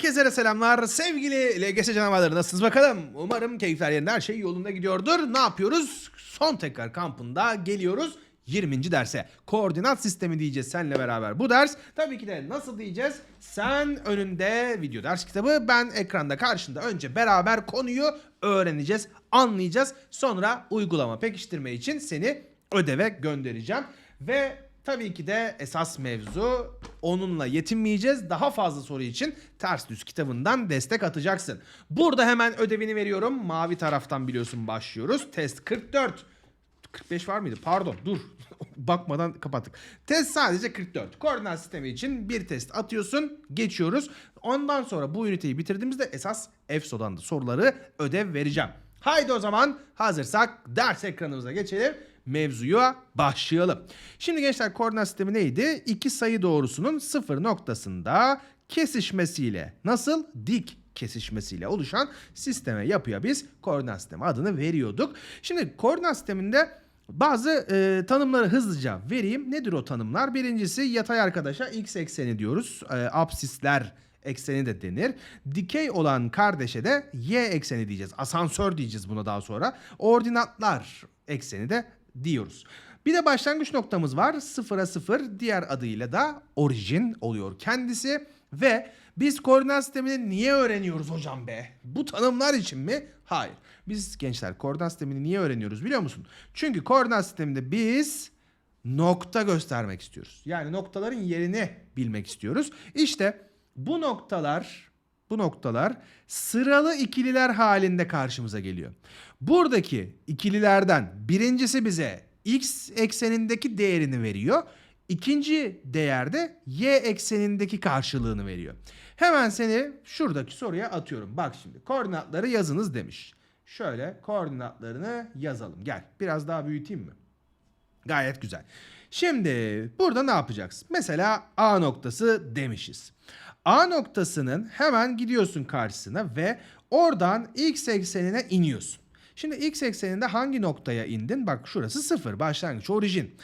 Herkese selamlar. Sevgili LGS canavarları nasılsınız bakalım? Umarım keyifler yerinde her şey yolunda gidiyordur. Ne yapıyoruz? Son tekrar kampında geliyoruz. 20. derse. Koordinat sistemi diyeceğiz seninle beraber. Bu ders tabii ki de nasıl diyeceğiz? Sen önünde video ders kitabı, ben ekranda karşında. Önce beraber konuyu öğreneceğiz, anlayacağız. Sonra uygulama pekiştirme için seni ödeve göndereceğim. Ve tabii ki de esas mevzu onunla yetinmeyeceğiz. Daha fazla soru için ters düz kitabından destek atacaksın. Burada hemen ödevini veriyorum. Mavi taraftan biliyorsun başlıyoruz. Test 44. 45 var mıydı? Pardon dur. Bakmadan kapattık. Test sadece 44. Koordinat sistemi için bir test atıyorsun. Geçiyoruz. Ondan sonra bu üniteyi bitirdiğimizde esas EFSO'dan da soruları ödev vereceğim. Haydi o zaman hazırsak ders ekranımıza geçelim. Mevzuya başlayalım. Şimdi gençler koordinat sistemi neydi? İki sayı doğrusunun sıfır noktasında kesişmesiyle nasıl dik kesişmesiyle oluşan sisteme yapıya biz koordinat sistemi adını veriyorduk. Şimdi koordinat sisteminde bazı e, tanımları hızlıca vereyim. Nedir o tanımlar? Birincisi yatay arkadaşa x ekseni diyoruz. E, absisler ekseni de denir. Dikey olan kardeşe de y ekseni diyeceğiz. Asansör diyeceğiz buna daha sonra. Ordinatlar ekseni de diyoruz. Bir de başlangıç noktamız var. Sıfıra sıfır diğer adıyla da orijin oluyor kendisi. Ve biz koordinat sistemini niye öğreniyoruz hocam be? Bu tanımlar için mi? Hayır. Biz gençler koordinat sistemini niye öğreniyoruz biliyor musun? Çünkü koordinat sisteminde biz nokta göstermek istiyoruz. Yani noktaların yerini bilmek istiyoruz. İşte bu noktalar bu noktalar sıralı ikililer halinde karşımıza geliyor. Buradaki ikililerden birincisi bize x eksenindeki değerini veriyor. İkinci değerde y eksenindeki karşılığını veriyor. Hemen seni şuradaki soruya atıyorum. Bak şimdi koordinatları yazınız demiş. Şöyle koordinatlarını yazalım. Gel biraz daha büyüteyim mi? Gayet güzel. Şimdi burada ne yapacaksın? Mesela A noktası demişiz. A noktasının hemen gidiyorsun karşısına ve oradan x eksenine iniyorsun. Şimdi x ekseninde hangi noktaya indin? Bak şurası 0 başlangıç orijin.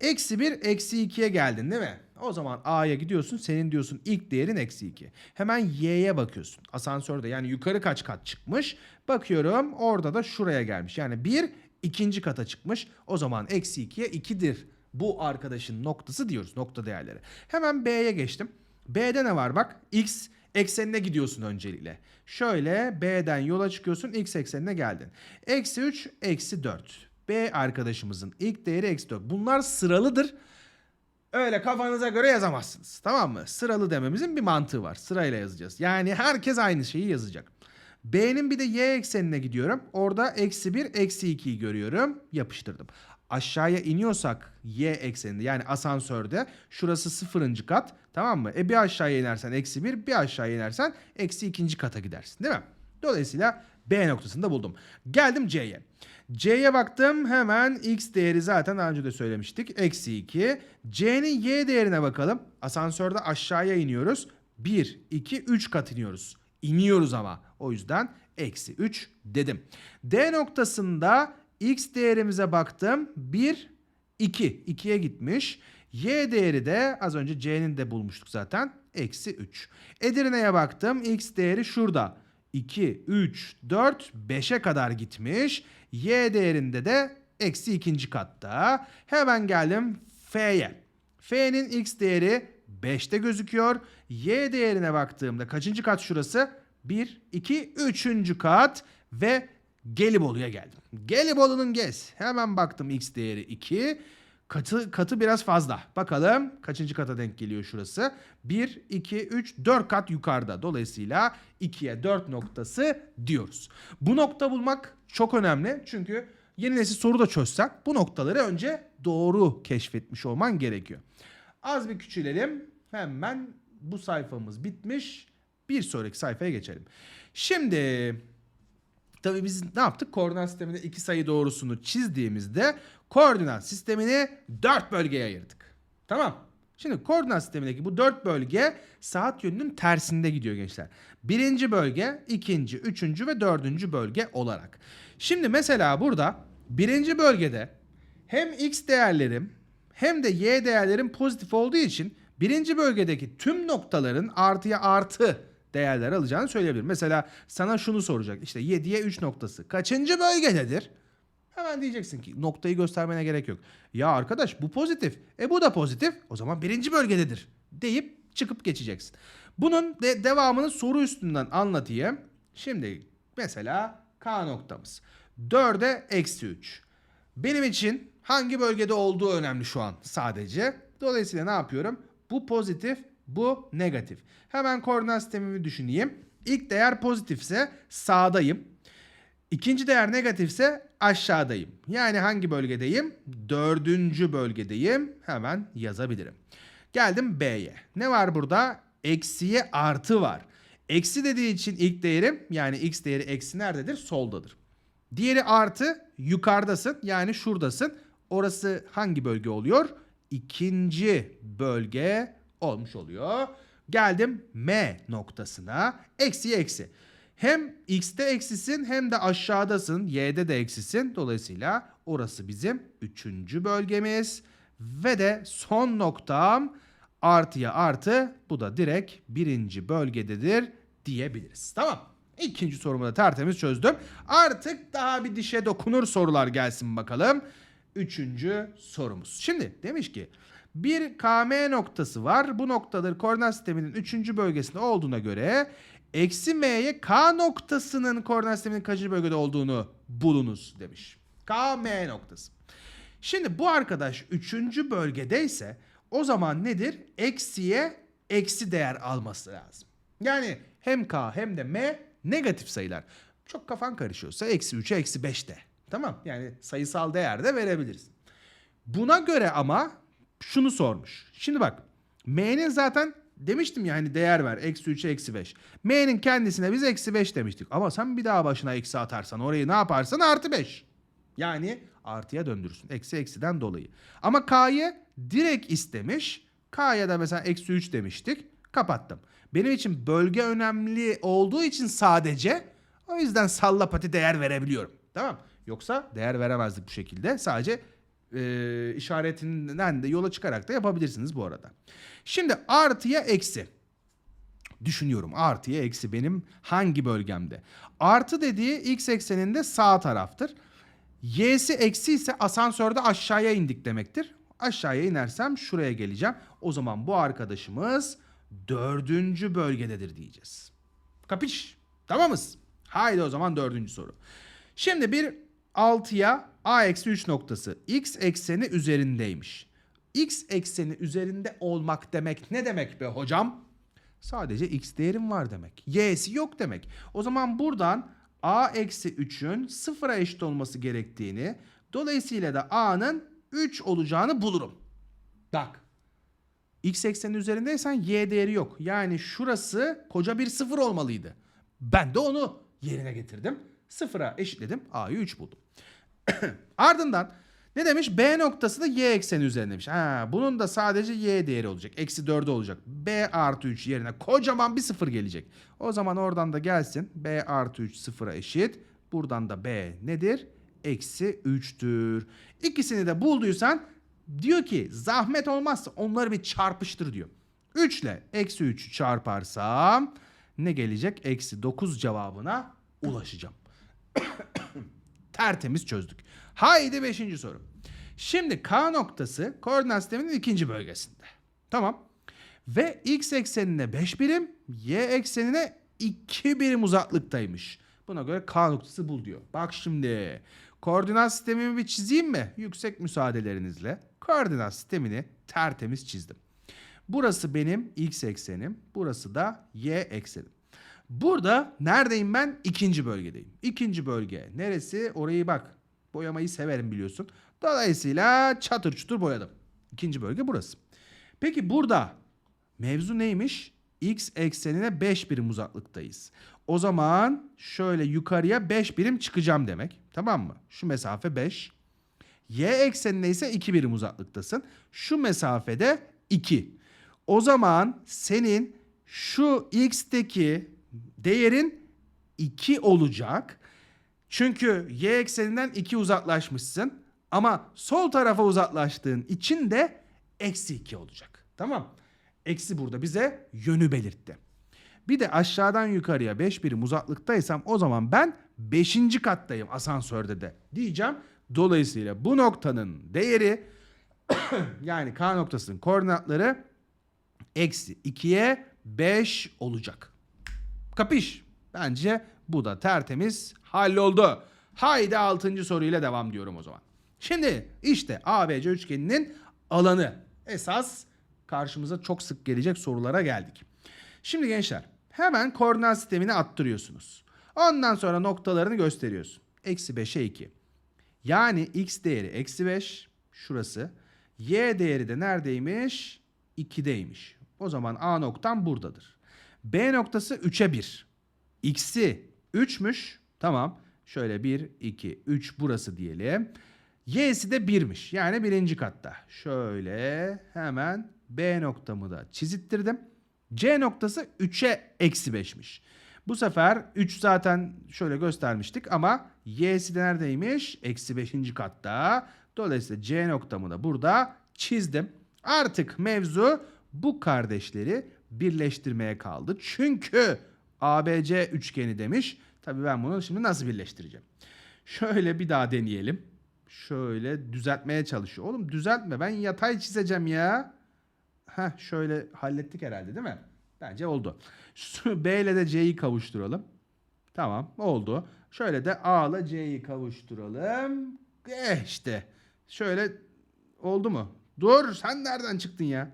Eksi 1 eksi 2'ye geldin değil mi? O zaman A'ya gidiyorsun senin diyorsun ilk değerin eksi 2. Hemen Y'ye bakıyorsun. Asansörde yani yukarı kaç kat çıkmış? Bakıyorum orada da şuraya gelmiş. Yani 1 ikinci kata çıkmış. O zaman eksi 2'ye 2'dir. Bu arkadaşın noktası diyoruz nokta değerleri. Hemen B'ye geçtim. B'de ne var bak? X eksenine gidiyorsun öncelikle. Şöyle B'den yola çıkıyorsun x eksenine geldin. Eksi 3, eksi 4. B arkadaşımızın ilk değeri eksi 4. Bunlar sıralıdır. Öyle kafanıza göre yazamazsınız. Tamam mı? Sıralı dememizin bir mantığı var. Sırayla yazacağız. Yani herkes aynı şeyi yazacak. B'nin bir de y eksenine gidiyorum. Orada eksi 1, eksi 2'yi görüyorum. Yapıştırdım. Aşağıya iniyorsak y ekseninde yani asansörde şurası sıfırıncı kat tamam mı? E bir aşağıya inersen eksi 1 bir aşağıya inersen eksi ikinci kata gidersin değil mi? Dolayısıyla B noktasında buldum. Geldim C'ye. C'ye baktım hemen x değeri zaten daha önce de söylemiştik. Eksi 2. C'nin y değerine bakalım. Asansörde aşağıya iniyoruz. 1, 2, 3 kat iniyoruz. İniyoruz ama. O yüzden eksi 3 dedim. D noktasında x değerimize baktım. 1, 2. 2'ye gitmiş. Y değeri de az önce C'nin de bulmuştuk zaten. Eksi 3. Edirne'ye baktım. X değeri şurada. 2, 3, 4, 5'e kadar gitmiş. Y değerinde de eksi ikinci katta. Hemen geldim F'ye. F'nin x değeri 5'te gözüküyor. Y değerine baktığımda kaçıncı kat şurası? 1, 2, 3. kat ve Gelibolu'ya geldim. Gelibolu'nun gez. Hemen baktım x değeri 2. Katı, katı biraz fazla. Bakalım kaçıncı kata denk geliyor şurası? 1, 2, 3, 4 kat yukarıda. Dolayısıyla 2'ye 4 noktası diyoruz. Bu nokta bulmak çok önemli. Çünkü yeni nesil soru da çözsek bu noktaları önce doğru keşfetmiş olman gerekiyor. Az bir küçülelim. Hemen bu sayfamız bitmiş. Bir sonraki sayfaya geçelim. Şimdi Tabii biz ne yaptık? Koordinat sisteminde iki sayı doğrusunu çizdiğimizde koordinat sistemini dört bölgeye ayırdık. Tamam. Şimdi koordinat sistemindeki bu dört bölge saat yönünün tersinde gidiyor gençler. Birinci bölge, ikinci, üçüncü ve dördüncü bölge olarak. Şimdi mesela burada birinci bölgede hem x değerlerim hem de y değerlerim pozitif olduğu için birinci bölgedeki tüm noktaların artıya artı değerler alacağını söyleyebilirim. Mesela sana şunu soracak. İşte 7'ye 3 noktası kaçıncı bölgededir? Hemen diyeceksin ki noktayı göstermene gerek yok. Ya arkadaş bu pozitif. E bu da pozitif. O zaman birinci bölgededir deyip çıkıp geçeceksin. Bunun de devamını soru üstünden anlatayım. Şimdi mesela K noktamız. 4'e eksi 3. Benim için hangi bölgede olduğu önemli şu an sadece. Dolayısıyla ne yapıyorum? Bu pozitif, bu negatif. Hemen koordinat sistemimi düşüneyim. İlk değer pozitifse sağdayım. İkinci değer negatifse aşağıdayım. Yani hangi bölgedeyim? Dördüncü bölgedeyim. Hemen yazabilirim. Geldim B'ye. Ne var burada? Eksiye artı var. Eksi dediği için ilk değerim yani x değeri eksi nerededir? Soldadır. Diğeri artı yukarıdasın yani şuradasın. Orası hangi bölge oluyor? İkinci bölge olmuş oluyor. Geldim M noktasına. Eksi eksi. Hem x'te eksisin hem de aşağıdasın. Y'de de eksisin. Dolayısıyla orası bizim üçüncü bölgemiz. Ve de son noktam artıya artı. Bu da direkt birinci bölgededir diyebiliriz. Tamam. İkinci sorumu da tertemiz çözdüm. Artık daha bir dişe dokunur sorular gelsin bakalım. Üçüncü sorumuz. Şimdi demiş ki bir KM noktası var. Bu noktadır koordinat sisteminin üçüncü bölgesinde olduğuna göre eksi m'ye K noktasının koordinat sisteminin kaçıncı bölgede olduğunu bulunuz demiş. KM noktası. Şimdi bu arkadaş üçüncü bölgedeyse o zaman nedir? Eksiye eksi değer alması lazım. Yani hem K hem de M negatif sayılar. Çok kafan karışıyorsa eksi 3'e eksi 5 de. Tamam yani sayısal değer de verebilirsin. Buna göre ama şunu sormuş. Şimdi bak M'nin zaten demiştim ya hani değer ver. Eksi 3'e eksi 5. M'nin kendisine biz eksi 5 demiştik. Ama sen bir daha başına eksi atarsan orayı ne yaparsan artı 5. Yani artıya döndürürsün. Eksi eksiden dolayı. Ama K'yı direkt istemiş. K'ya da mesela eksi 3 demiştik. Kapattım. Benim için bölge önemli olduğu için sadece o yüzden salla pati değer verebiliyorum. Tamam. Yoksa değer veremezdik bu şekilde. Sadece e, işaretinden de yola çıkarak da yapabilirsiniz bu arada. Şimdi artıya eksi. Düşünüyorum artıya eksi benim hangi bölgemde? Artı dediği x ekseninde sağ taraftır. Y'si eksi ise asansörde aşağıya indik demektir. Aşağıya inersem şuraya geleceğim. O zaman bu arkadaşımız dördüncü bölgededir diyeceğiz. Kapiş? Tamamız. Haydi o zaman dördüncü soru. Şimdi bir 6'ya a eksi 3 noktası x ekseni üzerindeymiş. X ekseni üzerinde olmak demek ne demek be hocam? Sadece x değerim var demek. Y'si yok demek. O zaman buradan a eksi 3'ün sıfıra eşit olması gerektiğini dolayısıyla da a'nın 3 olacağını bulurum. Bak x eksenin üzerindeysen y değeri yok. Yani şurası koca bir sıfır olmalıydı. Ben de onu yerine getirdim. Sıfıra eşitledim. A'yı 3 buldum. Ardından ne demiş? B noktası da y ekseni üzerindeymiş. Ha, bunun da sadece y değeri olacak. Eksi 4'ü olacak. B artı 3 yerine kocaman bir sıfır gelecek. O zaman oradan da gelsin. B artı 3 sıfıra eşit. Buradan da B nedir? Eksi 3'tür. İkisini de bulduysan diyor ki zahmet olmazsa onları bir çarpıştır diyor. 3 ile eksi 3 çarparsam ne gelecek? Eksi 9 cevabına ulaşacağım. Tertemiz çözdük. Haydi 5. soru. Şimdi K noktası koordinat sisteminin ikinci bölgesinde. Tamam. Ve x eksenine 5 birim, y eksenine 2 birim uzaklıktaymış. Buna göre K noktası bul diyor. Bak şimdi koordinat sistemimi bir çizeyim mi? Yüksek müsaadelerinizle koordinat sistemini tertemiz çizdim. Burası benim x eksenim, burası da y eksenim. Burada neredeyim ben? İkinci bölgedeyim. İkinci bölge neresi? Orayı bak. Boyamayı severim biliyorsun. Dolayısıyla çatır çutur boyadım. İkinci bölge burası. Peki burada mevzu neymiş? X eksenine 5 birim uzaklıktayız. O zaman şöyle yukarıya 5 birim çıkacağım demek. Tamam mı? Şu mesafe 5. Y eksenine ise 2 birim uzaklıktasın. Şu mesafede 2. O zaman senin şu x'teki değerin 2 olacak. Çünkü y ekseninden 2 uzaklaşmışsın. Ama sol tarafa uzaklaştığın için de eksi 2 olacak. Tamam. Eksi burada bize yönü belirtti. Bir de aşağıdan yukarıya 5 birim uzaklıktaysam o zaman ben 5. kattayım asansörde de diyeceğim. Dolayısıyla bu noktanın değeri yani K noktasının koordinatları eksi 2'ye 5 olacak. Kapış. Bence bu da tertemiz halloldu. Haydi 6. soruyla devam diyorum o zaman. Şimdi işte ABC üçgeninin alanı. Esas karşımıza çok sık gelecek sorulara geldik. Şimdi gençler hemen koordinat sistemini attırıyorsunuz. Ondan sonra noktalarını gösteriyorsun. Eksi 5'e 2. Yani x değeri eksi 5 şurası. Y değeri de neredeymiş? 2'deymiş. O zaman A noktam buradadır. B noktası 3'e 1. X'i 3'müş. Tamam. Şöyle 1, 2, 3 burası diyelim. Y'si de 1'miş. Yani birinci katta. Şöyle hemen B noktamı da çizittirdim. C noktası 3'e eksi 5'miş. Bu sefer 3 zaten şöyle göstermiştik ama Y'si de neredeymiş? Eksi 5. katta. Dolayısıyla C noktamı da burada çizdim. Artık mevzu bu kardeşleri birleştirmeye kaldı. Çünkü ABC üçgeni demiş. Tabii ben bunu şimdi nasıl birleştireceğim? Şöyle bir daha deneyelim. Şöyle düzeltmeye çalışıyor. Oğlum düzeltme ben yatay çizeceğim ya. Heh şöyle hallettik herhalde değil mi? Bence oldu. B ile de C'yi kavuşturalım. Tamam oldu. Şöyle de A ile C'yi kavuşturalım. Eh işte. Şöyle oldu mu? Dur sen nereden çıktın ya?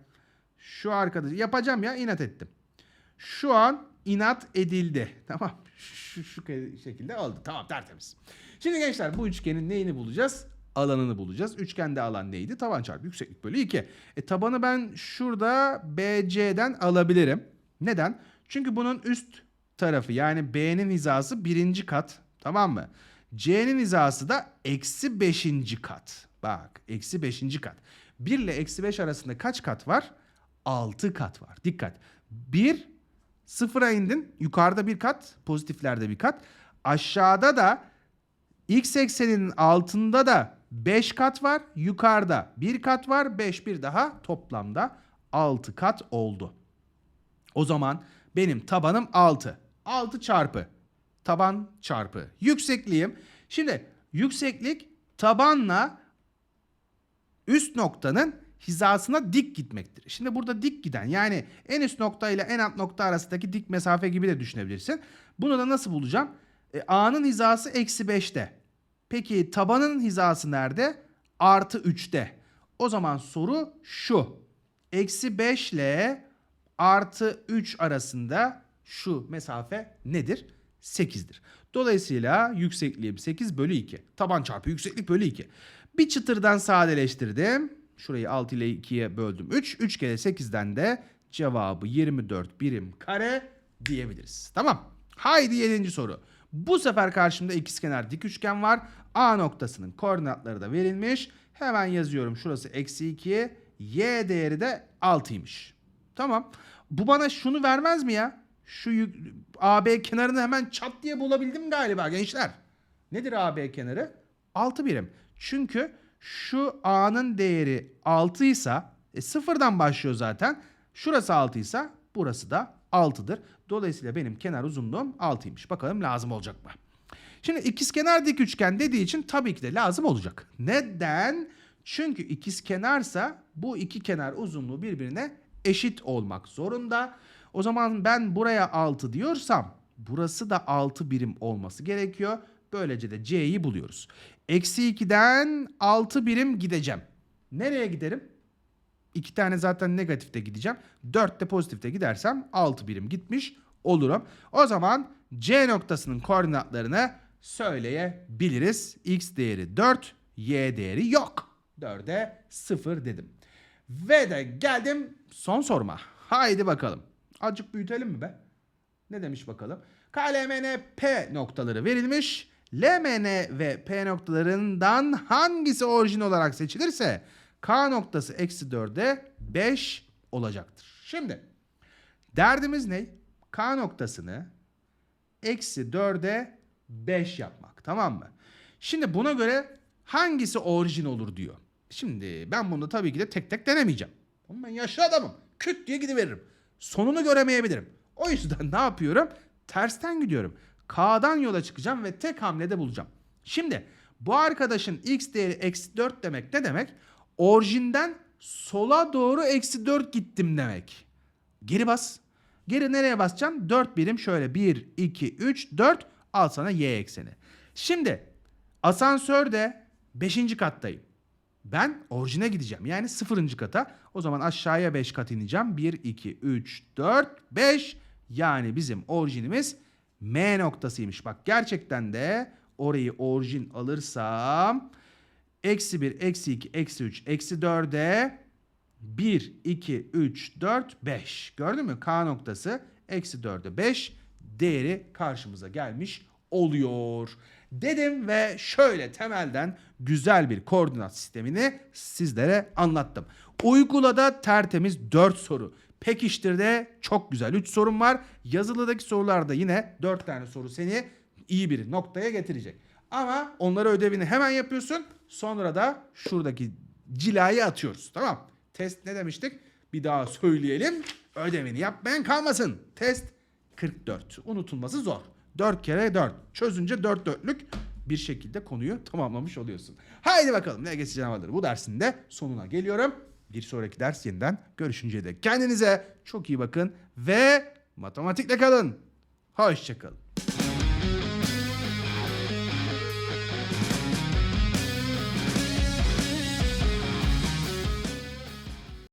Şu arkadaş yapacağım ya inat ettim. Şu an inat edildi. Tamam. Şu, şu şekilde oldu. Tamam tertemiz. Şimdi gençler bu üçgenin neyini bulacağız? Alanını bulacağız. Üçgende alan neydi? Taban çarpı yükseklik bölü 2. E tabanı ben şurada BC'den alabilirim. Neden? Çünkü bunun üst tarafı yani B'nin hizası birinci kat. Tamam mı? C'nin hizası da eksi beşinci kat. Bak eksi beşinci kat. 1 ile eksi 5 arasında kaç kat var? 6 kat var. Dikkat. 1 sıfıra indin. Yukarıda bir kat. Pozitiflerde bir kat. Aşağıda da x ekseninin altında da 5 kat var. Yukarıda 1 kat var. 5 bir daha toplamda 6 kat oldu. O zaman benim tabanım 6. 6 çarpı taban çarpı yüksekliğim. Şimdi yükseklik tabanla üst noktanın hizasına dik gitmektir. Şimdi burada dik giden yani en üst nokta ile en alt nokta arasındaki dik mesafe gibi de düşünebilirsin. Bunu da nasıl bulacağım? E, A'nın hizası eksi 5'te. Peki tabanın hizası nerede? Artı 3'te. O zaman soru şu. Eksi 5 ile artı 3 arasında şu mesafe nedir? 8'dir. Dolayısıyla yüksekliğim 8 bölü 2. Taban çarpı yükseklik bölü 2. Bir çıtırdan sadeleştirdim. Şurayı 6 ile 2'ye böldüm. 3. 3 kere 8'den de cevabı 24 birim kare diyebiliriz. Tamam. Haydi 7. soru. Bu sefer karşımda ikizkenar dik üçgen var. A noktasının koordinatları da verilmiş. Hemen yazıyorum. Şurası eksi 2. Y değeri de 6'ymış. Tamam. Bu bana şunu vermez mi ya? Şu yük- AB kenarını hemen çat diye bulabildim galiba gençler. Nedir AB kenarı? 6 birim. Çünkü şu A'nın değeri 6 ise e, sıfırdan başlıyor zaten. Şurası 6 ise burası da 6'dır. Dolayısıyla benim kenar uzunluğum 6'ymış. Bakalım lazım olacak mı? Şimdi ikizkenar dik üçgen dediği için tabii ki de lazım olacak. Neden? Çünkü ikizkenarsa bu iki kenar uzunluğu birbirine eşit olmak zorunda. O zaman ben buraya 6 diyorsam burası da 6 birim olması gerekiyor. Böylece de C'yi buluyoruz. Eksi 2'den 6 birim gideceğim. Nereye giderim? 2 tane zaten negatifte gideceğim. 4 de pozitifte gidersem 6 birim gitmiş olurum. O zaman C noktasının koordinatlarını söyleyebiliriz. X değeri 4, Y değeri yok. 4'e 0 dedim. Ve de geldim son soruma. Haydi bakalım. Azıcık büyütelim mi be? Ne demiş bakalım? KLMN P noktaları verilmiş. LMN ve P noktalarından hangisi orijin olarak seçilirse K noktası eksi 4'e 5 olacaktır. Şimdi derdimiz ne? K noktasını eksi 4'e 5 yapmak tamam mı? Şimdi buna göre hangisi orijin olur diyor. Şimdi ben bunu tabii ki de tek tek denemeyeceğim. Oğlum ben yaşlı adamım. Küt diye gidiveririm. Sonunu göremeyebilirim. O yüzden ne yapıyorum? Tersten gidiyorum. K'dan yola çıkacağım ve tek hamlede bulacağım. Şimdi bu arkadaşın x değeri eksi 4 demek ne demek? Orijinden sola doğru eksi 4 gittim demek. Geri bas. Geri nereye basacağım? 4 birim şöyle 1, 2, 3, 4 al sana y ekseni. Şimdi asansörde 5. kattayım. Ben orijine gideceğim. Yani 0. kata. O zaman aşağıya 5 kat ineceğim. 1, 2, 3, 4, 5. Yani bizim orijinimiz M noktasıymış. Bak gerçekten de orayı orijin alırsam eksi 1, eksi 2, eksi 3, eksi 4'e 1, 2, 3, 4, 5. Gördün mü? K noktası eksi 4'e 5 değeri karşımıza gelmiş oluyor. Dedim ve şöyle temelden güzel bir koordinat sistemini sizlere anlattım. Uygulada tertemiz 4 soru. Pekiştir'de çok güzel 3 sorun var. Yazılıdaki sorularda yine 4 tane soru seni iyi bir noktaya getirecek. Ama onları ödevini hemen yapıyorsun. Sonra da şuradaki cilayı atıyoruz. Tamam. Test ne demiştik? Bir daha söyleyelim. Ödevini yapmayan kalmasın. Test 44. Unutulması zor. 4 kere 4. Çözünce 4 dörtlük bir şekilde konuyu tamamlamış oluyorsun. Haydi bakalım ne geçeceğim vardır. Bu dersin de sonuna geliyorum. Bir sonraki ders yeniden görüşünceye dek kendinize çok iyi bakın ve matematikle kalın. Hoşçakalın.